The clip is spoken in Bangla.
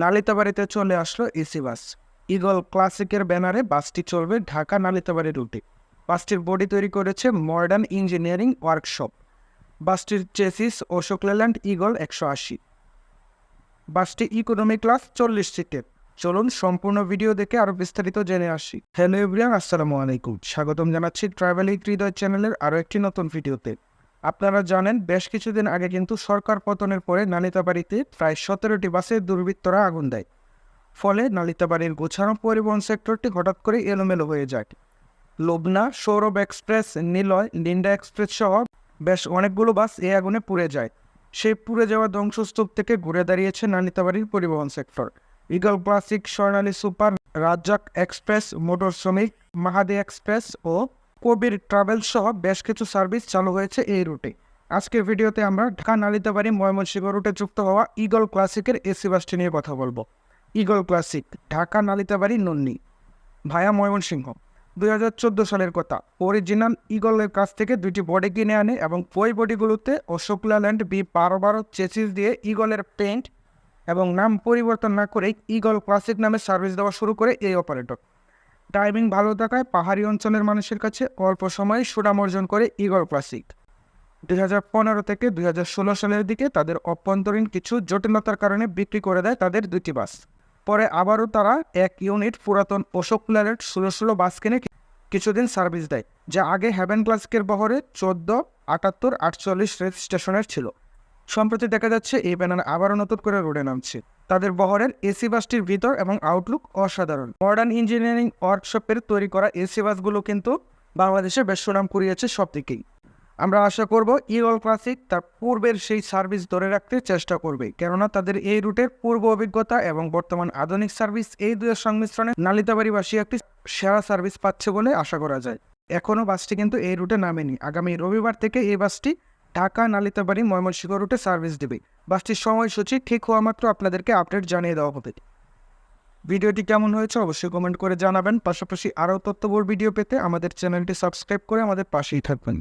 নালিতাবাড়িতে চলে আসলো এসি বাস। ইগল ক্লাসিকের ব্যানারে বাসটি চলবে ঢাকা নালিতাবাড়ি রুটে। বাসটির বডি তৈরি করেছে মডার্ন ইঞ্জিনিয়ারিং ওয়ার্কশপ। বাসটির চেসিস অশোক লেল্যান্ড ইগল একশো আশি। বাসটি ইকোনমি ক্লাস চল্লিশ সিটের। চলুন সম্পূর্ণ ভিডিও দেখে আরও বিস্তারিত জেনে আসি। হ্যালো এভরিয়ান, আসসালামু আলাইকুম। স্বাগতম জানাচ্ছি ট্রাভেল হৃদয় চ্যানেলের আরও একটি নতুন ভিডিওতে। আপনারা জানেন, বেশ কিছুদিন আগে কিন্তু সরকার পতনের পরে নালিতাবাড়িতে প্রায় সতেরোটি বাসে দুর্বৃত্তরা আগুন দেয়। ফলে নালিতাবাড়ির গোছানো পরিবহন সেক্টরটি হঠাৎ করে এলোমেলো হয়ে যায়। Lobna, Sourav Express, Niloy, Linda Express সহ বেশ অনেকগুলো বাস এই আগুনে পুড়ে যায়। সেই পুড়ে যাওয়া ধ্বংসস্তূপ থেকে ঘুরে দাঁড়িয়েছে নালিতাবাড়ির পরিবহন sector. Eagle Classic, Swarnali Super, Razzak Express, motor শ্রমিক, মাহাদি এক্সপ্রেস ও কবির ট্রাভেল সহ বেশ কিছু সার্ভিস চালু হয়েছে এই রুটে। আজকের ভিডিওতে আমরা ঢাকা, নালিতাবাড়ি, ময়মনসিংহ রুটে যুক্ত হওয়া ইগল ক্লাসিকের এসি বাসটি নিয়ে কথা বলব। Eagle Classic, Dhaka, Nalitabari Nanni via Mymensingh. দুই হাজার চোদ্দ সালের কথা। অরিজিনাল ইগলের কাছ থেকে দুইটি বডি কিনে আনে এবং ওই বডিগুলোতে অশোক ল্যান্ড বি বারো বারো চেসিস দিয়ে ইগলের পেন্ট এবং নাম পরিবর্তন না করে ইগল ক্লাসিক নামে সার্ভিস দেওয়া শুরু করে এই অপারেটর। টাইমিং ভালো থাকায় পাহাড়ি অঞ্চলের মানুষের কাছে অল্প সময়ে সুনাম অর্জন করে ইগল ক্লাসিক দুই হাজার পনেরো থেকে দুই হাজার ষোলো সালের দিকে তাদের অভ্যন্তরীণ কিছু জটিলতার কারণে বিক্রি করে দেয় তাদের দুটি বাস। পরে আবারও তারা এক ইউনিট পুরাতন অশোক ল্যারেট ষোলো ষোলো বাস কিনে কিছুদিন সার্ভিস দেয়, যা আগে হ্যাভেন ক্লাসিকের বহরে চোদ্দ, আটাত্তর, আটচল্লিশ রেল স্টেশনের ছিল। সম্প্রতি দেখা যাচ্ছে এই ব্যানার আবারও নতুন করে রোডে নামছে। তাদের বহরের এসি বাসটির ভিতর এবং আউটলুক অসাধারণ। মডার্ন ইঞ্জিনিয়ারিং ওয়ার্কশপের তৈরি করা এসি বাসগুলো কিন্তু বাংলাদেশে বেশ সুনাম কুড়িয়েছে সব দিকেই আমরা আশা করব ইগল ক্লাসিক তার পূর্বের সেই সার্ভিস ধরে রাখতে চেষ্টা করবে, কেননা তাদের এই রুটের পূর্ব অভিজ্ঞতা এবং বর্তমান আধুনিক সার্ভিস এই দুয়ের সংমিশ্রণে নালিতাবাড়িবাসী একটি সেরা সার্ভিস পাচ্ছে বলে আশা করা যায়। এখনও বাসটি কিন্তু এই রুটে নামেনি। আগামী রবিবার থেকে এই বাসটি ঢাকা নালিতাবাড়ি ময়মনসিংহ রুটে সার্ভিস দেবে। বাসটির সময়সূচি ঠিক হওয়া মাত্র আপনাদেরকে আপডেট জানিয়ে দেওয়া হবে। ভিডিওটি কেমন হয়েছে অবশ্যই কমেন্ট করে জানাবেন। পাশাপাশি আরও তথ্যবহুল ভিডিও পেতে আমাদের চ্যানেলটি সাবস্ক্রাইব করে আমাদের পাশেই থাকবেন।